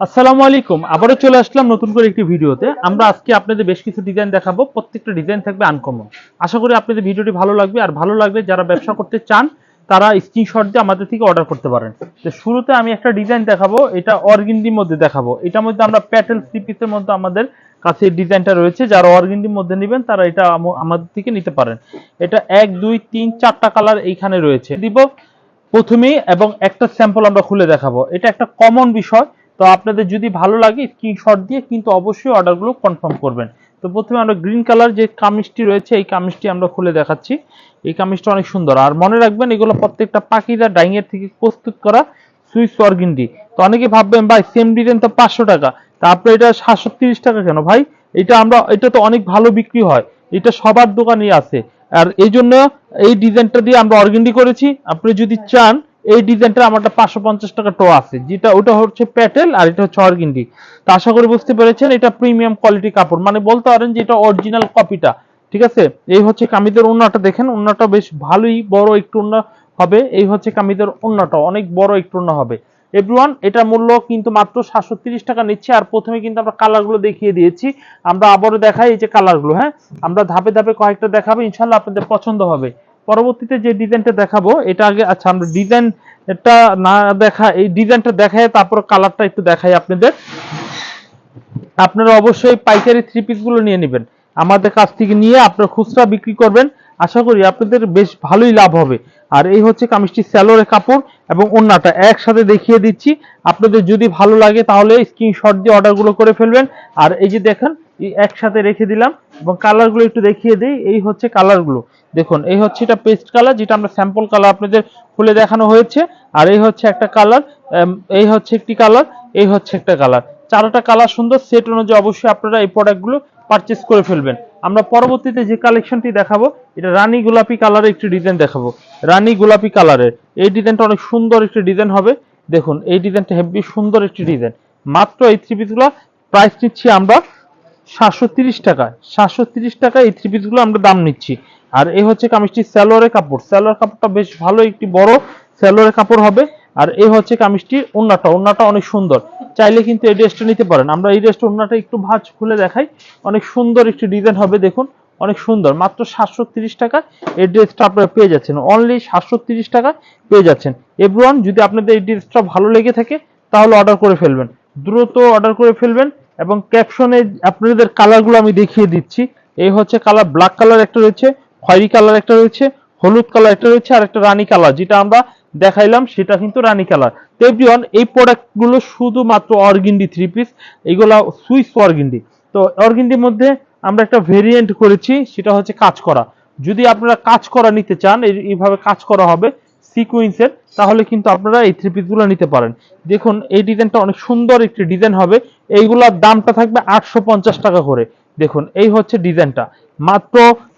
আসসালামু আলাইকুম। আবারও চলে আসলাম নতুন করে একটি ভিডিওতে। আমরা আজকে আপনাদের বেশ কিছু ডিজাইন দেখাবো। প্রত্যেকটা ডিজাইন থাকবে আনকমন আশা করি আপনাদের ভিডিওটি ভালো লাগবে। আর ভালো লাগবে যারা ব্যবসা করতে চান, তারা স্ক্রিনশট দিয়ে আমাদের থেকে অর্ডার করতে পারেন। তো শুরুতে আমি একটা ডিজাইন দেখাবো। এটা অর্গিন্ডির মধ্যে দেখাবো। এটার মধ্যে আমরা প্যাটেল থ্রি পিসের মধ্যে আমাদের কাছে ডিজাইনটা রয়েছে। যারা অর্গিন্ডির মধ্যে নেবেন, তারা এটা আমাদের থেকে নিতে পারেন। এটা এক, দুই, তিন, চারটা কালার এইখানে রয়েছে। দিব প্রথমেই এবং একটা স্যাম্পল আমরা খুলে দেখাবো। এটা একটা কমন বিষয়। তো আপনাদের যদি ভালো লাগে স্ক্রিনশট দিয়ে কিন্তু অবশ্যই অর্ডারগুলো কনফার্ম করবেন। তো প্রথমে আমরা গ্রিন কালার যে কামিজটি রয়েছে, এই কামিজটি আমরা খুলে দেখাচ্ছি। এই কামিজটা অনেক সুন্দর। আর মনে রাখবেন, এগুলো প্রত্যেকটা পাখিরা ডাইং এর থেকে প্রস্তুত করা সুইস অর্গিন্ডি তো অনেকে ভাববেন, ভাই সেম ডিজাইন তো পাঁচশো টাকা। তা আপনি এটা সাতশো তিরিশ টাকা কেন ভাই? এটা আমরা, এটা তো অনেক ভালো বিক্রি হয়। এটা সবার দোকানেই আছে। আর এই জন্য এই ডিজাইনটা দিয়ে আমরা অর্গেন্ডি করেছি। আপনি যদি চান এই ডিজাইনটা আমারটা পাঁচশো পঞ্চাশ টাকা টো আছে। যেটা ওটা হচ্ছে প্যাটেল আর এটা হচ্ছে অর্গেন্ডি। তা আশা করি বুঝতে পেরেছেন, এটা প্রিমিয়াম কোয়ালিটি কাপড়। মানে বলতে পারেন যে এটা অরিজিনাল কপিটা, ঠিক আছে? এই হচ্ছে কামিদের ওন্নাটা দেখেন, ওন্নাটা বেশ ভালোই বড় একটু ওন্না হবে। এই হচ্ছে কামিদের ওন্নাটা, অনেক বড় একটু ওন্না হবে। এভরিওয়ান এটা মূল্য কিন্তু মাত্র সাতশো টাকা নিচ্ছে আর প্রথমে কিন্তু আমরা কালারগুলো দেখিয়ে দিয়েছি। আমরা আবারও দেখাই এই যে কালারগুলো হ্যাঁ? আমরা ধাপে ধাপে কয়েকটা দেখাবো ইনশাল্লাহ আপনাদের পছন্দ হবে। পরবর্তীতে যে ডিজাইনটা দেখাবো, এটা আগে আচ্ছা আমরা ডিজাইন এটা না দেখা, এই ডিজাইনটা দেখায়, তারপর কালারটা একটু দেখাই আপনাদের। আপনারা অবশ্যই পাইকারি থ্রি পিসগুলো নিয়ে নেবেন। আমাদের কাছ থেকে নিয়ে আপনারা খুচরা বিক্রি করবেন। আশা করি আপনাদের বেশ ভালোই লাভ হবে। আর এই হচ্ছে কামিজটি স্যালোরের কাপড় এবং ওন্নাটা। একসাথে দেখিয়ে দিচ্ছি। আপনাদের যদি ভালো লাগে তাহলে স্ক্রিনশট দিয়ে অর্ডারগুলো করে ফেলবেন। আর এই যে দেখেন একসাথে রেখে দিলাম এবং কালারগুলো একটু দেখিয়ে দিই। এই হচ্ছে কালারগুলো দেখুন, এই হচ্ছে এটা পেস্ট কালার যেটা আমরা স্যাম্পল কালার আপনাদের খুলে দেখানো হয়েছে। আর এই হচ্ছে একটা কালার এই হচ্ছে একটি কালার এই হচ্ছে একটা কালার চারটা কালার সুন্দর সেট অনুযায়ী অবশ্যই আপনারা এই প্রোডাক্টগুলো পারচেস করে ফেলবেন। আমরা পরবর্তীতে যে কালেকশনটি দেখাবো, এটা রানী গোলাপি কালারের একটি ডিজাইন দেখাবো। রানী গোলাপি কালারের এই ডিজাইনটা অনেক সুন্দর একটি ডিজাইন হবে। দেখুন, এই ডিজাইনটা হেভি সুন্দর একটি ডিজাইন মাত্র এই থ্রি পিসগুলো প্রাইস নিচ্ছি আমরা সাতশো টাকা সাতশো টাকা এই থ্রি পিসগুলো আমরা দাম নিচ্ছি। আর এই হচ্ছে কামিজটি স্যালোয়ারের কাপড়। সালোয়ার কাপড়টা বেশ ভালো, একটি বড় স্যালোয়ারের কাপড় হবে। আর এই হচ্ছে কামিজটির ওন্নাটা। ওন্নাটা অনেক সুন্দর। চাইলে কিন্তু এই ড্রেসটা নিতে পারেন। আমরা এই ড্রেসটা ওন্নাটা একটু ভাঁজ খুলে দেখাই। অনেক সুন্দর একটি ডিজাইন হবে, দেখুন। অনেক সুন্দর। মাত্র সাতশো তিরিশ টাকা এই ড্রেসটা আপনারা পেয়ে যাচ্ছেন। অনলি সাতশো তিরিশ টাকা পেয়ে যাচ্ছেন। এভরিওয়ান যদি আপনাদের এই ড্রেসটা ভালো লেগে থাকে, তাহলে অর্ডার করে ফেলবেন। দ্রুত অর্ডার করে ফেলবেন এবং ক্যাপশনে আপনাদের কালারগুলো আমি দেখিয়ে দিচ্ছি। এই হচ্ছে কালার, ব্ল্যাক কালার একটা রয়েছে। খয়েরি কালার একটা রয়েছে, হলুদ কালার একটা রয়েছে আর একটা রানী কালার। যেটা আমরা দেখাইলাম সেটা কিন্তু রানী কালার। তো এভরিওয়ান এই প্রোডাক্টগুলো শুধুমাত্র অর্গিন্ডি থ্রি পিস এইগুলো সুইস অর্গিন্ডি। তো অর্গিন্ডির মধ্যে আমরা একটা ভেরিয়েন্ট করেছি, সেটা হচ্ছে কাজ করা। যদি আপনারা কাজ করা নিতে চান এইভাবে কাজ করা হবে সিকুয়েন্সের তাহলে কিন্তু আপনারা এই থ্রি পিসগুলো নিতে পারেন। দেখুন, এই ডিজাইনটা অনেক সুন্দর একটি ডিজাইন হবে। এইগুলোর দামটা থাকবে আটশো পঞ্চাশ টাকা করে। দেখুন, এই হচ্ছে ডিজাইনটা। মাত্র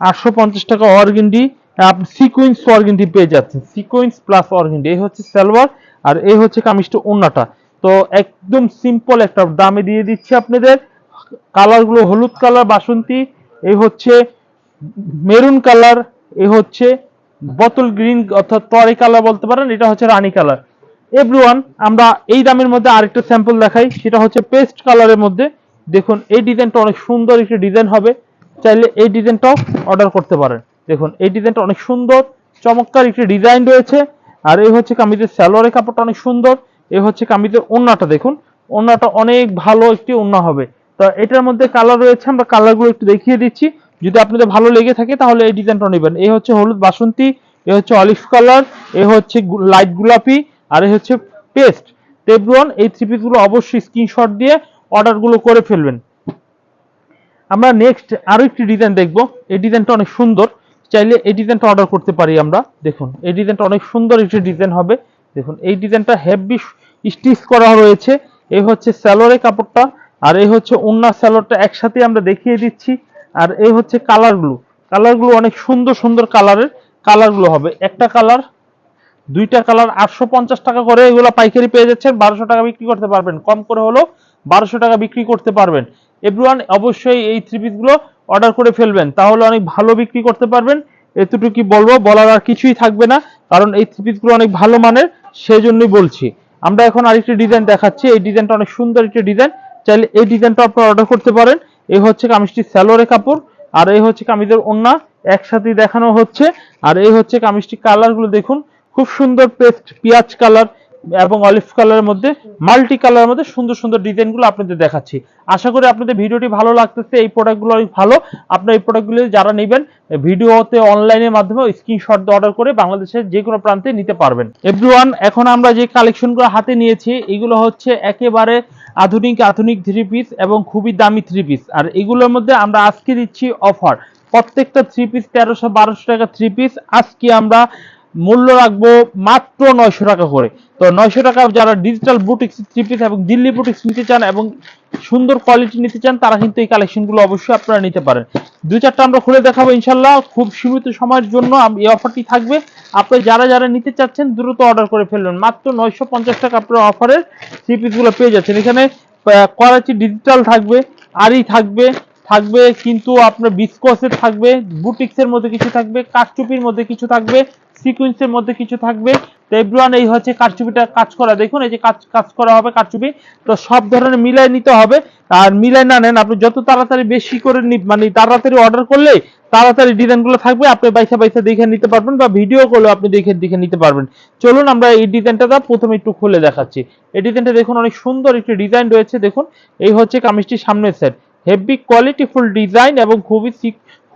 আটশো পঞ্চাশ টাকা অর্গিন্ডি আপনি সিকুয়েন্স অর্গিন্ডি পেয়ে যাচ্ছেন। সিকুয়েন্স প্লাস অর্গিন্ডি এই হচ্ছে সালোয়ার আর এই হচ্ছে কামিজটা ওন্নাটা তো একদম সিম্পল একটা দামে দিয়ে দিচ্ছি আপনাদের। কালারগুলো হলুদ কালার, বাসন্তী, এই হচ্ছে মেরুন কালার এ হচ্ছে বোতল গ্রিন অর্থাৎ তরে কালার বলতে পারেন, এটা হচ্ছে রানী কালার। এভরিওয়ান আমরা এই দামের মধ্যে আরেকটা স্যাম্পল দেখাই, সেটা হচ্ছে পেস্ট কালারের মধ্যে। দেখুন, এই ডিজাইনটা অনেক সুন্দর একটি ডিজাইন হবে। চাইলে এই ডিজাইনটাও অর্ডার করতে পারেন। দেখুন, এই ডিজাইনটা অনেক সুন্দর, চমৎকার একটি ডিজাইন রয়েছে। আর এই হচ্ছে কামিজের স্যালোয়ারের কাপড়টা অনেক সুন্দর। এই হচ্ছে কামিজের ওন্নাটা, দেখুন। ওন্নাটা অনেক ভালো একটি ওন্না হবে। তো এটার মধ্যে কালার রয়েছে, আমরা কালারগুলো একটু দেখিয়ে দিচ্ছি। যদি আপনাদের ভালো লেগে থাকে, তাহলে এই ডিজাইনটা নেবেন। এই হচ্ছে হলুদ বাসন্তী, এ হচ্ছে অলিভ কালার, এ হচ্ছে লাইট গোলাপি, আর এই হচ্ছে পেস্ট। তেব্রন এই থ্রি পিসগুলো অবশ্যই স্ক্রিনশট দিয়ে অর্ডারগুলো করে ফেলবেন। আমরা নেক্সট আরও একটি ডিজাইন দেখব। এই ডিজাইনটা অনেক সুন্দর। চাইলে এই ডিজাইনটা অর্ডার করতে পারি আমরা। দেখুন, এই ডিজাইনটা অনেক সুন্দর একটি ডিজাইন হবে। দেখুন, এই ডিজাইনটা হেভি স্টিচ করা রয়েছে। এই হচ্ছে স্যালোয়ারের কাপড়টা, আর এই হচ্ছে উন্না স্যালোয়ারটা একসাথে আমরা দেখিয়ে দিচ্ছি। আর এই হচ্ছে কালারগুলো কালারগুলো অনেক সুন্দর সুন্দর কালারের কালারগুলো হবে। একটা কালার দুইটা কালার আটশো পঞ্চাশ টাকা করে এগুলো পাইকারি পেয়ে যাচ্ছেন। বারোশো টাকা বিক্রি করতে পারবেন। কম করে হলেও বারোশো টাকা বিক্রি করতে পারবেন। এভরিওয়ান অবশ্যই এই থ্রি পিসগুলো অর্ডার করে ফেলবেন। তাহলে অনেক ভালো বিক্রি করতে পারবেন। এতটুকু বলব, বলার আর কিছুই থাকবে না, কারণ এই থ্রি পিসগুলো অনেক ভালো মানের সেই জন্যই বলছি। আমরা এখন আরেকটি ডিজাইন দেখাচ্ছি। এই ডিজাইনটা অনেক সুন্দর একটি ডিজাইন চাইলে এই ডিজাইনটা আপনারা অর্ডার করতে পারেন। এই হচ্ছে কামিজটি স্যালোরে কাপড়, আর এই হচ্ছে কামিজের ওন্না একসাথে দেখানো হচ্ছে। আর এই হচ্ছে কামিজটি কালারগুলো দেখুন, খুব সুন্দর পেস্ট পেঁয়াজ কালার এবং অলিভ কালারের মধ্যে মাল্টি কালারের মধ্যে সুন্দর সুন্দর ডিজাইনগুলো আপনাদের দেখাচ্ছি। আশা করি আপনাদের ভিডিওটি ভালো লাগতেছে, এই প্রোডাক্টগুলো অনেক ভালো। আপনারা এই প্রোডাক্টগুলো যারা নেবেন, ভিডিওতে অনলাইনের মাধ্যমে স্ক্রিনশট অর্ডার করে বাংলাদেশের যে কোনো প্রান্তে নিতে পারবেন। এভরিওয়ান এখন আমরা যে কালেকশনগুলো হাতে নিয়েছি, এগুলো হচ্ছে একেবারে আধুনিক আধুনিক থ্রি পিস এবং খুবই দামি থ্রি পিস আর এগুলোর মধ্যে আমরা আজকে দিচ্ছি অফার প্রত্যেকটা থ্রি পিস তেরোশো বারোশো টাকা থ্রি পিস আজকে আমরা মূল্য রাখব মাত্র নয়শো টাকা করে। তো নয়শো টাকা যারা ডিজিটাল বুটিক্স থ্রি এবং দিল্লি বুটিক্স নিতে চান এবং সুন্দর কোয়ালিটি নিতে চান, তারা কিন্তু এই কালেকশনগুলো অবশ্যই আপনারা নিতে পারেন। দুই চারটা আমরা খুলে দেখাবো ইনশাল্লাহ। খুব সীমিত সময়ের জন্য এই অফারটি থাকবে। আপনি যারা যারা নিতে চাচ্ছেন, দ্রুত অর্ডার করে ফেলবেন। মাত্র নয়শো পঞ্চাশ টাকা আপনার অফারের থ্রি পিসগুলো পেয়ে যাচ্ছেন। এখানে করাচি ডিজিটাল থাকবে আরই থাকবে থাকবে কিন্তু আপনার বিস্কসের থাকবে বুটিক্সের মধ্যে কিছু থাকবে কারচুপির মধ্যে কিছু থাকবে সিকুয়েন্সের মধ্যে কিছু থাকবে। তো এভরিওয়ান এই হচ্ছে কারচুপিটা কাজ করা। দেখুন, এই যে কাজ কাজ করা হবে কারচুপি। তো সব ধরনের মিলাই নিতে হবে। আর মিলাই না নেন, আপনি যত তাড়াতাড়ি বেশি করে মানে তাড়াতাড়ি অর্ডার করলে তাড়াতাড়ি ডিজাইনগুলো থাকবে, আপনি বাইসা বাইসা দেখে নিতে পারবেন বা ভিডিও করলে আপনি দেখে দেখে নিতে পারবেন। চলুন আমরা এই ডিজাইনটা প্রথমে একটু খুলে দেখাচ্ছি। এই ডিজাইনটা দেখুন, অনেক সুন্দর একটি ডিজাইন রয়েছে। দেখুন, এই হচ্ছে কামিজটির সামনের সেট হেভি কোয়ালিটিফুল ডিজাইন এবং খুবই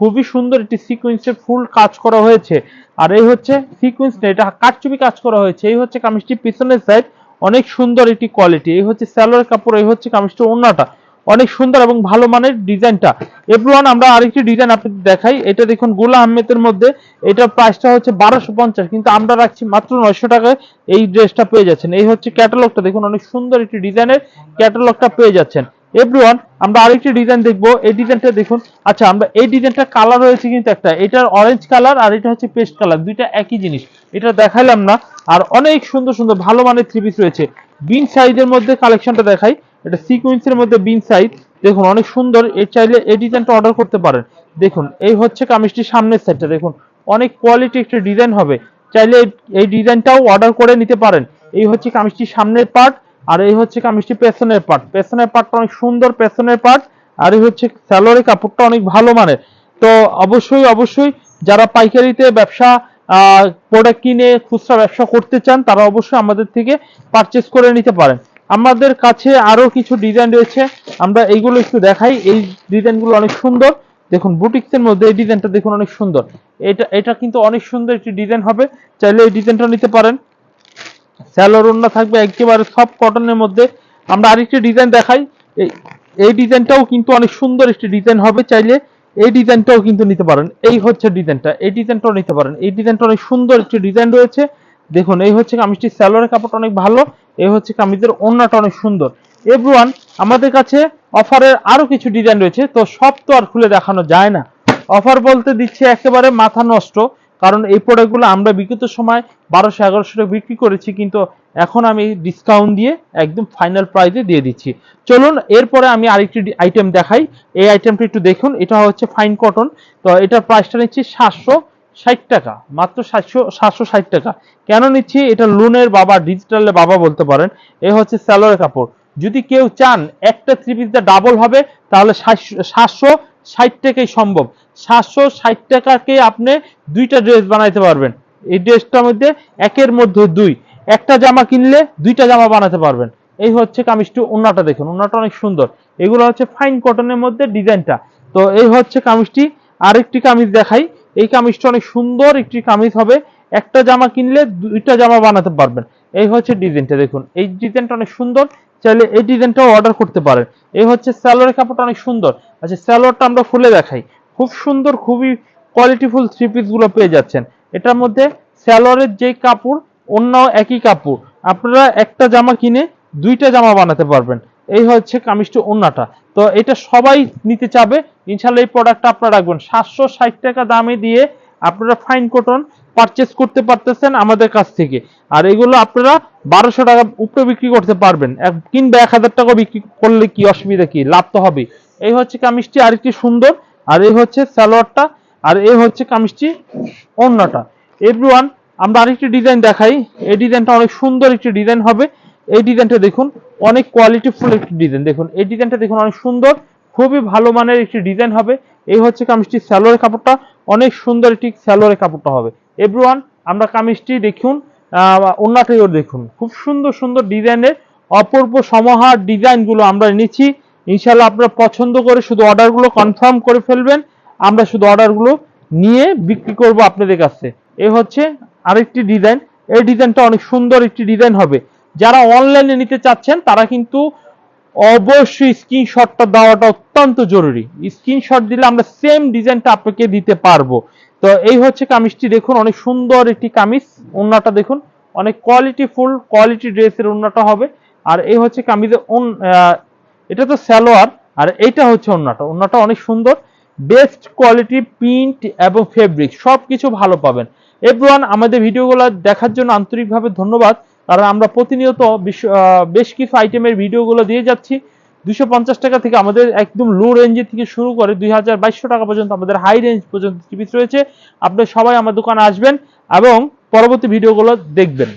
খুবই সুন্দর একটি সিকোয়েন্সের ফুল কাজ করা হয়েছে। আর এই হচ্ছে সিকোয়েন্স এটা কাটচুপি কাজ করা হয়েছে। এই হচ্ছে কামিজটি পিছনের সাইড অনেক সুন্দর একটি কোয়ালিটি এই হচ্ছে স্যালোয়ার কাপড়, এই হচ্ছে কামিজটির ওন্নাটা অনেক সুন্দর এবং ভালো মানের ডিজাইনটা। এভরিওয়ান, আমরা আরেকটি ডিজাইন আপনাদের দেখাই। এটা দেখুন গোলা আহমেদের মধ্যে। এটার প্রাইসটা হচ্ছে বারোশো পঞ্চাশ, কিন্তু আমরা রাখছি মাত্র নয়শো টাকায় এই ড্রেসটা পেয়ে যাচ্ছেন। এই হচ্ছে ক্যাটালগটা দেখুন, অনেক সুন্দর একটি ডিজাইনের ক্যাটালগটা পেয়ে যাচ্ছেন। এভরিওয়ান আমরা আরেকটি ডিজাইন দেখব। এই ডিজাইনটা দেখুন। আচ্ছা আমরা এই ডিজাইনটা কালার রয়েছে কিন্তু একটা। এটার অরেঞ্জ কালার আর এটা হচ্ছে পেস্ট কালার দুইটা একই জিনিস। এটা দেখাইলাম না। আর অনেক সুন্দর সুন্দর, ভালো মানের থ্রি পিস রয়েছে। বিন সাইজের মধ্যে কালেকশনটা দেখাই। এটা সিকুয়েন্সের মধ্যে বিন সাইজ দেখুন, অনেক সুন্দর। এর চাইলে এই ডিজাইনটা অর্ডার করতে পারেন। দেখুন, এই হচ্ছে কামিজটির সামনের সাইডটা দেখুন, অনেক কোয়ালিটি একটা ডিজাইন হবে। চাইলে এই- ডিজাইনটাও অর্ডার করে নিতে পারেন। এই হচ্ছে কামিজটির সামনের পার্ট আর এই হচ্ছে কামিজটি পেছনের পার্ট পেছনের পার্টটা অনেক সুন্দর পেছনের পার্ট আর এই হচ্ছে স্যালোয়ারের কাপড়টা অনেক ভালো মানের। তো অবশ্যই অবশ্যই যারা পাইকারিতে ব্যবসা প্রোডাক্ট কিনে খুচরা ব্যবসা করতে চান, তারা অবশ্যই আমাদের থেকে পারচেস করে নিতে পারেন। আমাদের কাছে আরও কিছু ডিজাইন রয়েছে, আমরা এইগুলো একটু দেখাই। এই ডিজাইনগুলো অনেক সুন্দর। দেখুন বুটিক্সের মধ্যে এই ডিজাইনটা দেখুন অনেক সুন্দর। এটা এটা কিন্তু অনেক সুন্দর একটি ডিজাইন হবে। চাইলে এই ডিজাইনটা নিতে পারেন। স্যালোর ওড়না থাকবে একেবারে সফট কটনের মধ্যে। আমরা আরেকটি ডিজাইন দেখাই। এই ডিজাইনটাও কিন্তু অনেক সুন্দর একটি ডিজাইন হবে চাইলে। এই ডিজাইনটাও কিন্তু নিতে পারেন। এই হচ্ছে ডিজাইনটা এই ডিজাইনটাও নিতে পারেন। এই ডিজাইনটা অনেক সুন্দর একটি ডিজাইন রয়েছে। দেখুন, এই হচ্ছে কামিজটির স্যালোয়ারের কাপড়টা অনেক ভালো। এই হচ্ছে কামিজের ওড়নাটা অনেক সুন্দর। এভরিওয়ান আমাদের কাছে অফারের আরও কিছু ডিজাইন রয়েছে। তো সব তো আর খুলে দেখানো যায় না। অফার বলতে দিচ্ছে একেবারে মাথা নষ্ট। কারণ এই প্রোডাক্টগুলো আমরা বিগত সময় বারোশো এগারোশো টাকা বিক্রি করেছি, কিন্তু এখন আমি ডিসকাউন্ট দিয়ে একদম ফাইনাল প্রাইসে দিয়ে দিচ্ছি। চলুন, এরপরে আমি আরেকটি আইটেম দেখাই। এই আইটেমটি একটু দেখুন, এটা হচ্ছে ফাইন কটন তো এটার প্রাইসটা নিচ্ছি সাতশো ষাট টাকা, মাত্র সাতশো সাতশো ষাট টাকা। কেন নিচ্ছি? এটা লোনের বাবা ডিজিটালের বাবা বলতে পারেন। এ হচ্ছে স্যালোয়ার কাপড়। যদি কেউ চান, একটা থ্রি পিসটা ডাবল হবে, তাহলে সাতশো ষাট টাকাই সম্ভব। সাতশো ষাট টাকাকে আপনি দুইটা ড্রেস বানাইতে পারবেন। এই ড্রেসটার মধ্যে একের মধ্যে দুই। একটা জামা কিনলে দুইটা জামা বানাতে পারবেন। এই হচ্ছে কামিজটি ওনাটা দেখুন ওনাটা অনেক সুন্দর। এগুলো হচ্ছে ফাইন কটনের মধ্যে ডিজাইনটা। তো এই হচ্ছে কামিজটি, আরেকটি কামিজ দেখাই। এই কামিজটা অনেক সুন্দর একটি কামিজ হবে। একটা জামা কিনলে দুইটা জামা বানাতে পারবেন। এই হচ্ছে ডিজাইনটা দেখুন। এই ডিজাইনটা অনেক সুন্দর। চাইলে এই ডিজাইনটাও অর্ডার করতে পারেন। এই হচ্ছে স্যালোয়ারের কাপড়টা অনেক সুন্দর। আচ্ছা স্যালোয়ারটা আমরা খুলে দেখাই। খুব সুন্দর, খুবই কোয়ালিটিফুল থ্রি পিসগুলো পেয়ে যাচ্ছেন। এটার মধ্যে স্যালোয়ারের যে কাপড়, অন্য একই কাপড়। আপনারা একটা জামা কিনে দুইটা জামা বানাতে পারবেন। এই হচ্ছে কামিজটি ওন্নাটা। তো এটা সবাই নিতে চাবে। ইনশাল্লাহ এই প্রোডাক্টটা আপনারা রাখবেন। সাতশো ষাট টাকা দামে দিয়ে আপনারা ফাইন কটন পারচেস করতে পারতেছেন আমাদের কাছ থেকে। আর এগুলো আপনারা বারোশো টাকা উপরে বিক্রি করতে পারবেন। কিংবা এক হাজার টাকা বিক্রি করলে কি অসুবিধা কি? লাভ তো হবে এই হচ্ছে কামিজটি আরেকটি সুন্দর। আর এই হচ্ছে সালোয়ারটা। আর এই হচ্ছে কামিজটি অন্যটা এভরিওয়ান আমরা আরেকটি ডিজাইন দেখাই। এই ডিজাইনটা অনেক সুন্দর একটি ডিজাইন হবে। এই ডিজাইনটা দেখুন, অনেক কোয়ালিটিফুল একটি ডিজাইন দেখুন, এই ডিজাইনটা দেখুন, অনেক সুন্দর। খুবই ভালো মানের একটি ডিজাইন হবে। এই হচ্ছে কামিজটি স্যালোয়ারের কাপড়টা। অনেক সুন্দর একটি স্যালোয়ারের কাপড়টা হবে। এভরিওয়ান আমরা কামিজটি দেখুন অন্যটাইও দেখুন। খুব সুন্দর সুন্দর ডিজাইনের অপূর্ব সমাহার ডিজাইনগুলো আমরা নিচ্ছি ইনশাল্লাহ আপনারা পছন্দ করে শুধু অর্ডারগুলো কনফার্ম করে ফেলবেন। আমরা শুধু অর্ডারগুলো নিয়ে বিক্রি করব আপনাদের কাছে। এই হচ্ছে আরেকটি ডিজাইন। এই ডিজাইনটা অনেক সুন্দর একটি ডিজাইন হবে। যারা অনলাইনে নিতে চাচ্ছেন, তারা কিন্তু অবশ্যই স্ক্রিনশটটা দেওয়াটা অত্যন্ত জরুরি। স্ক্রিনশট দিলে আমরা সেম ডিজাইনটা আপনাকে দিতে পারব। তো এই হচ্ছে কামিজটি, দেখুন, অনেক সুন্দর একটি কামিজ। ওন্নাটা দেখুন, অনেক কোয়ালিটি ফুল কোয়ালিটি ড্রেসের ওন্নাটা হবে। আর এই হচ্ছে কামিজের এটা তো সালোয়ার, আর এইটা হচ্ছে ওন্নাটা। ওন্নাটা অনেক সুন্দর। বেস্ট কোয়ালিটি প্রিন্ট এবং ফেব্রিক সব কিছু ভালো পাবেন। এভরিওয়ান আমাদের ভিডিওগুলো দেখার জন্য আন্তরিকভাবে ধন্যবাদ। কারণ আমরা প্রতিনিয়ত বেশ কিছু আইটেমের ভিডিওগুলো দিয়ে যাচ্ছি। দুশো পঞ্চাশ টাকা থেকে আমাদের একদম লো রেঞ্জে থেকে শুরু করে দুই হাজার বাইশশো টাকা পর্যন্ত আমাদের হাই রেঞ্জ পর্যন্ত টিভিস রয়েছে। আপনারা সবাই আমার দোকানে আসবেন এবং পরবর্তী ভিডিওগুলো দেখবেন।